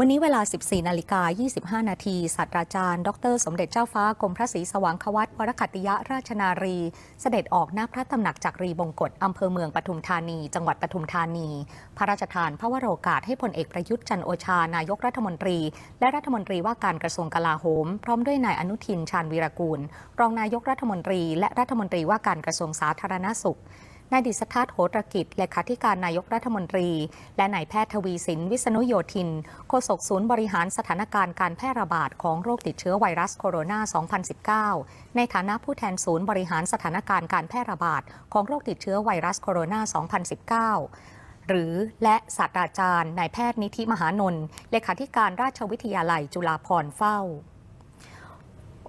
วันนี้เวลา 14 นาฬิกา 25 นาที ศาสตราจารย์ ดร สมเด็จเจ้าฟ้ากรมพระศรีสว่างควัตวรคัตติยะราชนารี เสด็จออกหน้าพระตำหนักจากรีบงกฎอำเภอเมืองปทุมธานี จังหวัดปทุมธานี พระราชทานพระวโรกาสให้พลเอกประยุทธ์จันโอชา นายกรัฐมนตรี และรัฐมนตรีว่าการกระทรวงกลาโหม พร้อมด้วยนายอนุทินชาญวีรกูล รองนายกรัฐมนตรี และรัฐมนตรีว่าการกระทรวงสาธารณสุข นายดิษฐาโหตรกิจเลขาธิการนายกรัฐมนตรี และนายแพทย์ทวีสิน วิษณุโยธิน โฆษกศูนย์บริหารสถานการณ์การแพร่ระบาดของโรคติดเชื้อไวรัสโคโรนา 2019 ในฐานะผู้แทนศูนย์บริหารสถานการณ์การแพร่ระบาดของโรคติดเชื้อไวรัสโคโรนา 2019หรือและศาสตราจารย์นายแพทย์นิธิมหานนท์เลขาธิการราชวิทยาลัยจุฬาภรณ์เฝ้า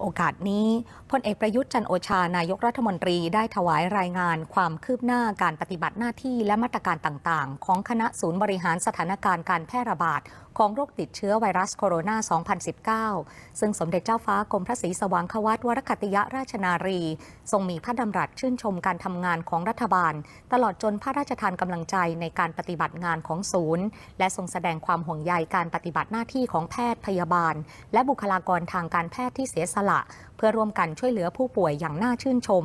โอกาสนี้พลเอกประยุทธ์จันโอชานายกรัฐมนตรีได้ถวายรายงานความคืบหน้าการปฏิบัติหน้าที่และมาตรการต่าง ๆ ของคณะศูนย์บริหารสถานการณ์การแพร่ระบาด ของโรคติดเชื้อไวรัสโคโรนา 2019 ซึ่งสมเด็จเจ้าฟ้ากรมพระศรีสว่างควัตวรคัตติยราชนารี ทรงมีพระดำรัสชื่นชมการทำงานของรัฐบาล ตลอดจนพระราชทานกำลังใจในการปฏิบัติงานของศูนย์ และทรงแสดงความห่วงใยการปฏิบัติหน้าที่ของแพทย์พยาบาล และบุคลากรทางการแพทย์ที่เสียสละ เพื่อร่วมกันช่วยเหลือผู้ป่วยอย่างน่าชื่นชม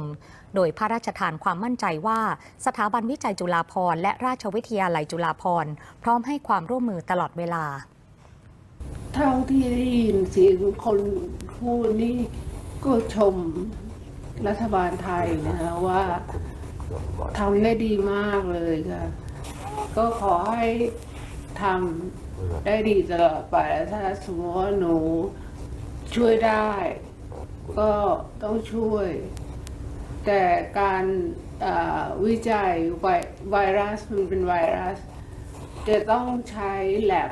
โดยพระราชทานความมั่นใจว่า สถาบันวิจัยจุฬาภรณ์และราชวิทยาลัยจุฬาภรณ์พร้อมให้ความร่วมมือตลอดเวลา เท่าที่ได้ยินเสียงคนพูดนี่ก็ชมรัฐบาลไทยนะคะว่าทำได้ดีมากเลยค่ะ ก็ขอให้ทำได้ดีตลอดไปแล้วถ้าสมมติว่าหนูช่วยได้ ก็ต้องช่วย แต่การวิจัยไวไวรัสมันเป็นไวรัส จะต้องใช้แลบ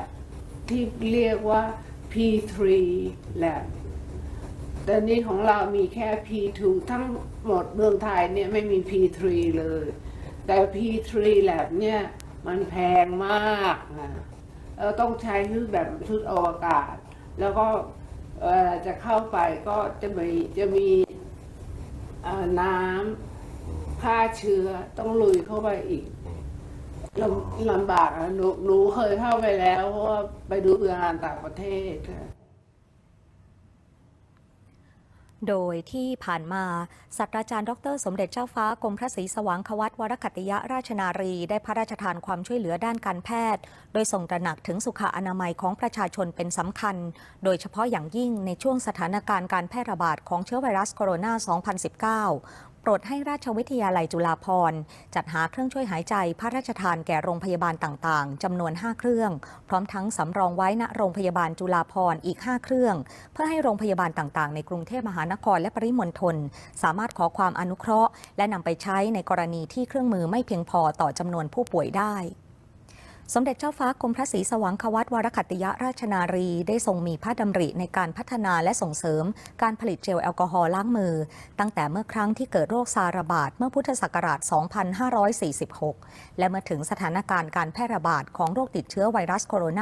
ที่เรียกว่า P3 lab แต่นี่ของเรามีแค่ P2 ทั้งหมดเมืองไทยเนี่ยไม่มี P3 เลย แต่ P3 lab เนี่ย มันแพงมากนะเราต้องใช้ชุดแบบชุดอวกาศ แล้วก็เวลาจะเข้าไปก็จะมีจะมีน้ำฆ่าเชื้อต้องลุยเข้าไปอีก ลำลำบากอะหนูหนูเคยเข้าไปแล้ว เพราะว่าไปดูงานต่างประเทศค่ะ โดยที่ผ่านมาศาสตราจารย์ดร สมเด็จเจ้าฟ้ากรมพระศรีสว่างควัตวรคัตติยราชนารี ได้พระราชทานความช่วยเหลือด้านการแพทย์ โดยส่งตระหนักถึงสุขอนามัยของประชาชนเป็นสำคัญ โดยเฉพาะอย่างยิ่งในช่วงสถานการณ์การแพร่ระบาดของเชื้อไวรัสโคโรนา 2019 โปรดให้ราชวิทยาลัยจุฬาภรณ์จัดหาเครื่องช่วยหายใจ พระราชทานแก่โรงพยาบาลต่างๆจำนวน 5 เครื่อง พร้อมทั้งสำรองไว้ณโรงพยาบาลจุฬาภรณ์อีก 5 เครื่อง เพื่อให้โรงพยาบาลต่างๆ ในกรุงเทพมหานครและปริมณฑลสามารถขอความอนุเคราะห์ และนำไปใช้ในกรณีที่เครื่องมือไม่เพียงพอต่อจำนวนผู้ป่วยได้ สมเด็จเจ้าฟ้ากรมพระศรีสว่างควัตวรคัตติยราชนารี ได้ทรงมีพระดำริในการพัฒนาและส่งเสริม การผลิตเจลแอลกอฮอล์ล้างมือ ตั้งแต่เมื่อครั้งที่เกิดโรคซาระบาดเมื่อพุทธศักราช 2546 และเมื่อถึงสถานการณ์การแพร่ระบาดของโรคติดเชื้อไวรัสโคโรน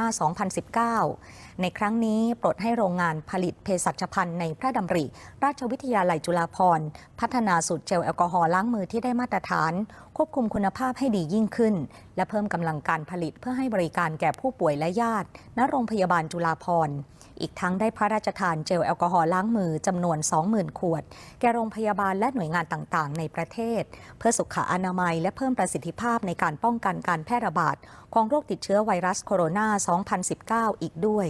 า 2019 ในครั้งนี้ปลดให้โรงงานผลิตเภสัชภัณฑ์ในพระดำริ ราชวิทยาลัยจุฬาภรณ์ พัฒนาสูตรเจลแอลกอฮอล์ล้างมือที่ได้มาตรฐานควบคุมคุณภาพให้ดียิ่งขึ้น และเพิ่มกำลังการผลิตเพื่อให้บริการแก่ผู้ป่วยและญาติ ณ โรงพยาบาลจุฬาภรณ์อีกทั้งได้พระราชทานเจลแอลกอฮอล์ล้างมือจำนวน 20,000 ขวด แก่โรงพยาบาลและหน่วยงานต่างๆ ในประเทศ เพื่อสุขอนามัยและเพิ่มประสิทธิภาพในการป้องกันการแพร่ระบาดของโรคติดเชื้อไวรัสโคโรนา 2019 อีกด้วย